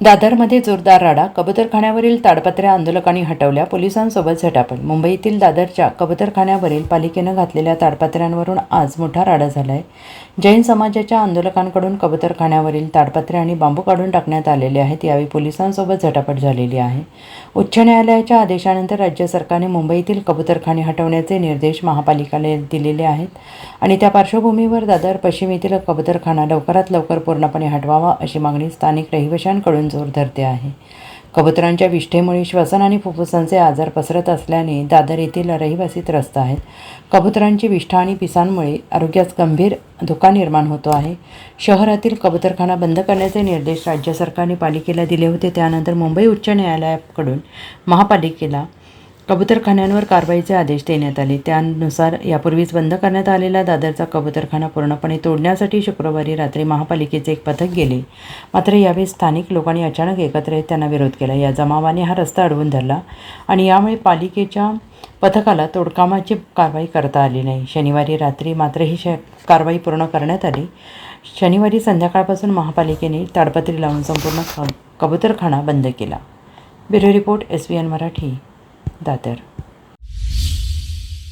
दादरमध्ये जोरदार राडा कबुतरखान्यावरील ताडपत्र्या आंदोलकांनी हटवल्या पोलिसांसोबत झटापट. मुंबईतील दादरच्या कबुतरखान्यावरील पालिकेनं घातलेल्या ताडपत्र्यांवरून आज मोठा राडा झाला आहे जैन समाजाच्या आंदोलकांकडून कबुतरखान्यावरील ताडपत्रे आणि बांबू काढून टाकण्यात आलेले आहेत यावेळी पोलिसांसोबत झटापट झालेली आहे. उच्च न्यायालयाच्या आदेशानंतर राज्य सरकारने मुंबईतील कबुतरखाने हटवण्याचे निर्देश महापालिकेला दिलेले आहेत आणि त्या पार्श्वभूमीवर दादर पश्चिम येथील कबुतरखाना लवकरात लवकर पूर्णपणे हटवावा अशी मागणी स्थानिक रहिवाशांकडून जोर धरते आहे. कबुतरांच्या विष्ठेमुळे श्वसन आणि फुफ्फुसांचे आजार पसरत असल्याने दादर येथील रहिवासी त्रस्त आहेत. कबुतरांची विष्ठा आणि पिसांमुळे आरोग्यास गंभीर धोका निर्माण होतो आहे. शहरातील कबुतरखाना बंद करण्याचे निर्देश राज्य सरकारने पालिकेला दिले होते. त्यानंतर मुंबई उच्च न्यायालयाकडून महापालिकेला कबुतरखान्यांवर कारवाईचे आदेश देण्यात आले. त्यानुसार यापूर्वीच बंद करण्यात आलेला दादरचा कबुतरखाना पूर्णपणे तोडण्यासाठी शुक्रवारी रात्री महापालिकेचे एक पथक गेले. मात्र यावेळी स्थानिक लोकांनी अचानक एकत्र येत त्यांना विरोध केला. या जमावाने हा रस्ता अडवून धरला आणि यामुळे पालिकेच्या पथकाला तोडकामाची कारवाई करता आली नाही. शनिवारी रात्री मात्र ही श कारवाई पूर्ण करण्यात आली. शनिवारी संध्याकाळपासून महापालिकेने ताडपत्री लावून संपूर्ण ख कबुतरखाना बंद केला. Bureau report S B N Marathi. Dadar